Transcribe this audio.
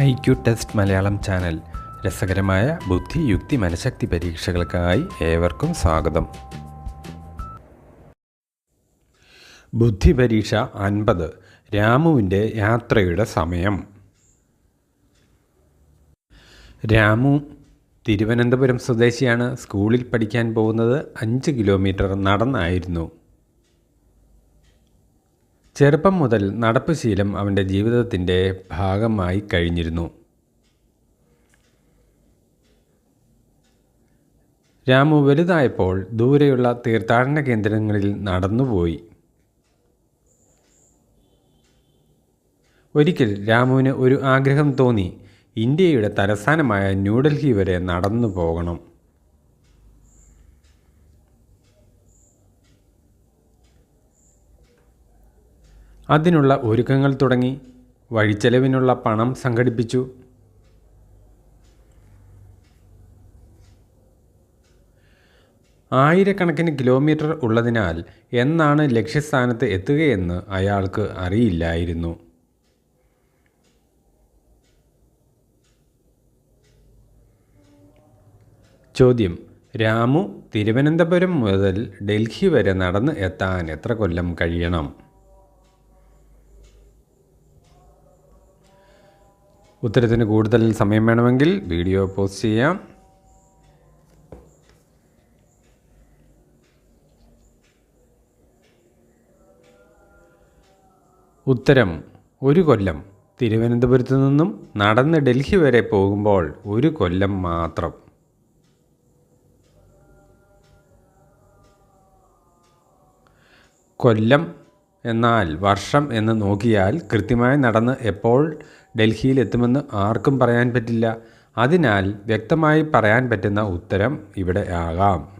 I Q test Malayalam channel. രസകരമായ ബുദ്ധി യുക്തി മനഃശക്തി പരീക്ഷകൾക്കായി ഏവർക്കും സ്വാഗതം. ബുദ്ധി പരീക്ഷ അൻപത്. രാമുവിന്റെ യാത്രയുടെ സമയം. രാമു തിരുവനന്തപുരം സ്വദേശിയാണ്. സ്കൂളിൽ പഠിക്കാൻ പോകുന്നത് അഞ്ച് കിലോമീറ്റർ നടന്നായിരുന്നു. ചെറുപ്പം മുതൽ നടപ്പ് ശീലം അവന്റെ ജീവിതത്തിന്റെ ഭാഗമായി കഴിഞ്ഞിരുന്നു. രാമു വലുതായപ്പോൾ ദൂരെയുള്ള തീർത്ഥാടന കേന്ദ്രങ്ങളിൽ നടന്നുപോയി. ഒരിക്കൽ രാമുവിന് ഒരു ആഗ്രഹം തോന്നി ഇന്ത്യയുടെ തലസ്ഥാനമായ ന്യൂഡൽഹി വരെ നടന്നു പോകണം അതിനുള്ള ഒരുക്കങ്ങൾ തുടങ്ങി വഴിച്ചെലവിനുള്ള പണം സംഘടിപ്പിച്ചു. ആയിരക്കണക്കിന് കിലോമീറ്റർ ഉള്ളതിനാൽ എന്നാണ് ലക്ഷ്യസ്ഥാനത്ത് എത്തുകയെന്ന് അയാൾക്ക് അറിയില്ലായിരുന്നു. ചോദ്യം. രാമു തിരുവനന്തപുരം മുതൽ ഡൽഹി വരെ നടന്ന് എത്താൻ എത്ര കൊല്ലം കഴിയണം? ഉത്തരത്തിന് കൂടുതൽ സമയം വേണമെങ്കിൽ വീഡിയോ പോസ്റ്റ് ചെയ്യാം. ഉത്തരം ഒരു കൊല്ലം. തിരുവനന്തപുരത്ത് നിന്നും നടന്ന് ഡൽഹി വരെ പോകുമ്പോൾ ഒരു കൊല്ലം മാത്രം. കൊല്ലം എന്നാൽ വർഷം എന്ന് നോക്കിയാൽ കൃത്യമായി നടന്ന് എപ്പോൾ ഡൽഹിയിൽ എത്തുമെന്ന് ആർക്കും പറയാൻ പറ്റില്ല. അതിനാൽ വ്യക്തമായി പറയാൻ പറ്റുന്ന ഉത്തരം ഇവിടെ ആകാം.